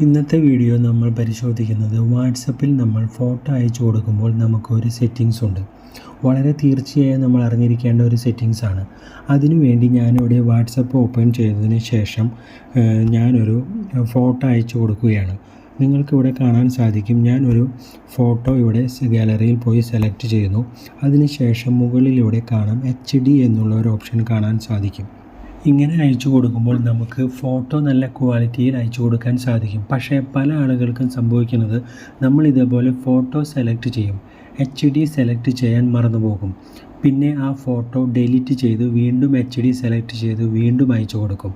ഇന്നത്തെ വീഡിയോ നമ്മൾ പരിശോധിക്കുന്നത് വാട്സപ്പിൽ നമ്മൾ ഫോട്ടോ അയച്ചു കൊടുക്കുമ്പോൾ നമുക്കൊരു സെറ്റിങ്സ് ഉണ്ട്. വളരെ തീർച്ചയായും നമ്മൾ അറിഞ്ഞിരിക്കേണ്ട ഒരു സെറ്റിങ്സ് ആണ്. അതിനുവേണ്ടി ഞാനിവിടെ വാട്സപ്പ് ഓപ്പൺ ചെയ്തതിന് ശേഷം ഞാനൊരു ഫോട്ടോ അയച്ചു കൊടുക്കുകയാണ്. നിങ്ങൾക്കിവിടെ കാണാൻ സാധിക്കും ഞാനൊരു ഫോട്ടോ ഇവിടെ ഗാലറിയിൽ പോയി സെലക്ട് ചെയ്യുന്നു. അതിനുശേഷം മുകളിലൂടെ കാണാം എച്ച് ഡി എന്നുള്ള ഒരു ഓപ്ഷൻ കാണാൻ സാധിക്കും. ഇങ്ങനെ അയച്ചു കൊടുക്കുമ്പോൾ നമുക്ക് ഫോട്ടോ നല്ല ക്വാളിറ്റിയിൽ അയച്ചു കൊടുക്കാൻ സാധിക്കും. പക്ഷേ പല ആളുകൾക്കും സംഭവിക്കുന്നത് നമ്മൾ ഇതേപോലെ ഫോട്ടോ സെലക്ട് ചെയ്യും. എച്ച് ഡി സെലക്ട് ചെയ്യാൻ മറന്നുപോകും. പിന്നെ ആ ഫോട്ടോ ഡിലീറ്റ് ചെയ്ത് വീണ്ടും എച്ച് ഡി സെലക്ട് ചെയ്ത് വീണ്ടും അയച്ചു കൊടുക്കും.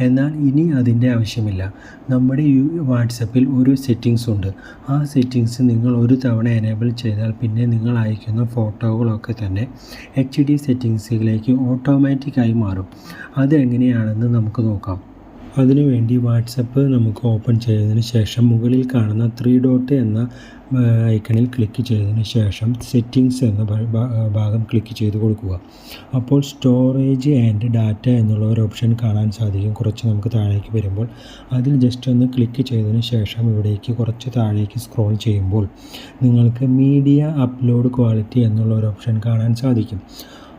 എന്നാൽ ഇനി അതിന്റെ ആവശ്യമില്ല. നമ്മുടെ വാട്സപ്പിൽ ഒരു സെറ്റിങ്സ് ഉണ്ട്. ആ സെറ്റിങ്സ് നിങ്ങൾ ഒരു തവണ എനേബിൾ ചെയ്താൽ പിന്നെ നിങ്ങൾ അയക്കുന്ന ഫോട്ടോകളൊക്കെ തന്നെ എച്ച് ഡി സെറ്റിങ്സിലേക്ക് ഓട്ടോമാറ്റിക്കായി മാറും. അത് എങ്ങനെയാണെന്ന് നമുക്ക് നോക്കാം. അതിനുവേണ്ടി വാട്സപ്പ് നമുക്ക് ഓപ്പൺ ചെയ്തതിന് ശേഷം മുകളിൽ കാണുന്ന ത്രീ ഡോട്ട് എന്ന ഐക്കണിൽ ക്ലിക്ക് ചെയ്തതിന് ശേഷം സെറ്റിങ്സ് എന്ന ഭാഗം ക്ലിക്ക് ചെയ്ത് കൊടുക്കുക. അപ്പോൾ സ്റ്റോറേജ് ആൻഡ് ഡാറ്റ എന്നുള്ള ഒരു ഓപ്ഷൻ കാണാൻ സാധിക്കും കുറച്ച് നമുക്ക് താഴേക്ക് വരുമ്പോൾ. അതിൽ ജസ്റ്റ് ഒന്ന് ക്ലിക്ക് ചെയ്തതിന് ശേഷം ഇവിടേക്ക് കുറച്ച് താഴേക്ക് സ്ക്രോൾ ചെയ്യുമ്പോൾ നിങ്ങൾക്ക് മീഡിയ അപ്ലോഡ് ക്വാളിറ്റി എന്നുള്ള ഒരു ഓപ്ഷൻ കാണാൻ സാധിക്കും.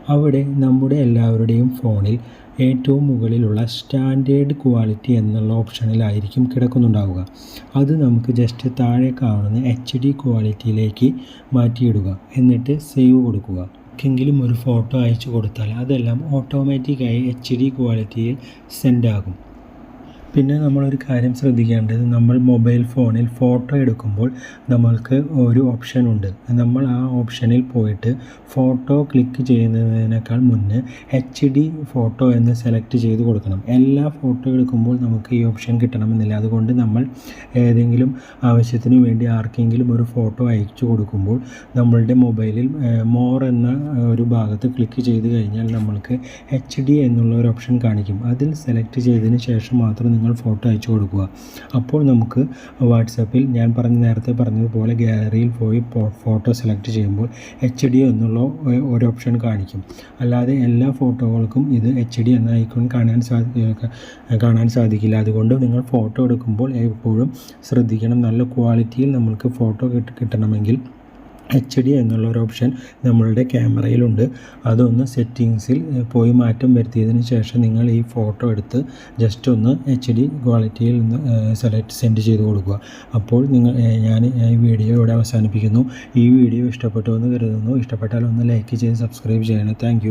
അവിടെ നമ്മുടെ എല്ലാവരുടെയും ഫോണിൽ ഏറ്റവും മുകളിലുള്ള സ്റ്റാൻഡേർഡ് ക്വാളിറ്റി എന്നുള്ള ഓപ്ഷനിലായിരിക്കും കിടക്കുന്നുണ്ടാവുക. അത് നമുക്ക് ജസ്റ്റ് താഴെ കാണുന്ന എച്ച് ഡി ക്വാളിറ്റിയിലേക്ക് മാറ്റിയിടുക. എന്നിട്ട് സേവ് കൊടുക്കുക. ആർക്കെങ്കിലും ഒരു ഫോട്ടോ അയച്ചു കൊടുത്താൽ അതെല്ലാം ഓട്ടോമാറ്റിക്കായി എച്ച് ഡി ക്വാളിറ്റിയിൽ സെൻഡ് ആകും. പിന്നെ നമ്മളൊരു കാര്യം ശ്രദ്ധിക്കേണ്ടത് നമ്മൾ മൊബൈൽ ഫോണിൽ ഫോട്ടോ എടുക്കുമ്പോൾ നമ്മൾക്ക് ഒരു ഓപ്ഷൻ ഉണ്ട്. നമ്മൾ ആ ഓപ്ഷനിൽ പോയിട്ട് ഫോട്ടോ ക്ലിക്ക് ചെയ്യുന്നതിനേക്കാൾ മുന്നേ എച്ച് ഡി ഫോട്ടോ എന്ന് സെലക്ട് ചെയ്ത് കൊടുക്കണം. എല്ലാ ഫോട്ടോ എടുക്കുമ്പോൾ നമുക്ക് ഈ ഓപ്ഷൻ കിട്ടണമെന്നില്ല. അതുകൊണ്ട് നമ്മൾ ഏതെങ്കിലും ആവശ്യത്തിന് വേണ്ടി ആർക്കെങ്കിലും ഒരു ഫോട്ടോ അയച്ചു കൊടുക്കുമ്പോൾ നമ്മളുടെ മൊബൈലിൽ മോർ എന്ന ഒരു ഭാഗത്ത് ക്ലിക്ക് ചെയ്ത് കഴിഞ്ഞാൽ നമ്മൾക്ക് എച്ച് ഡി എന്നുള്ള ഒരു ഓപ്ഷൻ കാണിക്കും. അതിൽ സെലക്ട് ചെയ്തതിന് ശേഷം മാത്രം നിങ്ങൾ ഫോട്ടോ അയച്ചു കൊടുക്കുക. അപ്പോൾ നമുക്ക് വാട്സാപ്പിൽ ഞാൻ പറഞ്ഞ നേരത്തെ പറഞ്ഞതുപോലെ ഗാലറിയിൽ പോയി ഫോട്ടോ സെലക്ട് ചെയ്യുമ്പോൾ എച്ച് ഡി എന്നുള്ള ഒരു ഓപ്ഷൻ കാണിക്കും. അല്ലാതെ എല്ലാ ഫോട്ടോകൾക്കും ഇത് എച്ച് ഡി എന്ന ഐക്കൺ കാണാൻ കാണാൻ സാധിക്കില്ല. അതുകൊണ്ട് നിങ്ങൾ ഫോട്ടോ എടുക്കുമ്പോൾ എപ്പോഴും ശ്രദ്ധിക്കണം. നല്ല ക്വാളിറ്റിയിൽ നമ്മൾക്ക് ഫോട്ടോ കിട്ട കിട്ടണമെങ്കിൽ എച്ച് ഡി എന്നുള്ളൊരു ഓപ്ഷൻ നമ്മളുടെ ക്യാമറയിലുണ്ട് അതൊന്ന് സെറ്റിങ്സിൽ പോയി മാറ്റം വരുത്തിയതിന് ശേഷം നിങ്ങൾ ഈ ഫോട്ടോ എടുത്ത് ജസ്റ്റ് ഒന്ന് എച്ച് ഡി ക്വാളിറ്റിയിൽ നിന്ന് സെലക്ട് സെൻഡ് ചെയ്ത് കൊടുക്കുക. അപ്പോൾ നിങ്ങൾ ഞാൻ ഈ വീഡിയോ ഇവിടെ അവസാനിപ്പിക്കുന്നു. ഈ വീഡിയോ ഇഷ്ടപ്പെട്ടു എന്ന് കരുതുന്നു. ഇഷ്ടപ്പെട്ടാൽ ഒന്ന് ലൈക്ക് ചെയ്ത് സബ്സ്ക്രൈബ് ചെയ്യണം. താങ്ക്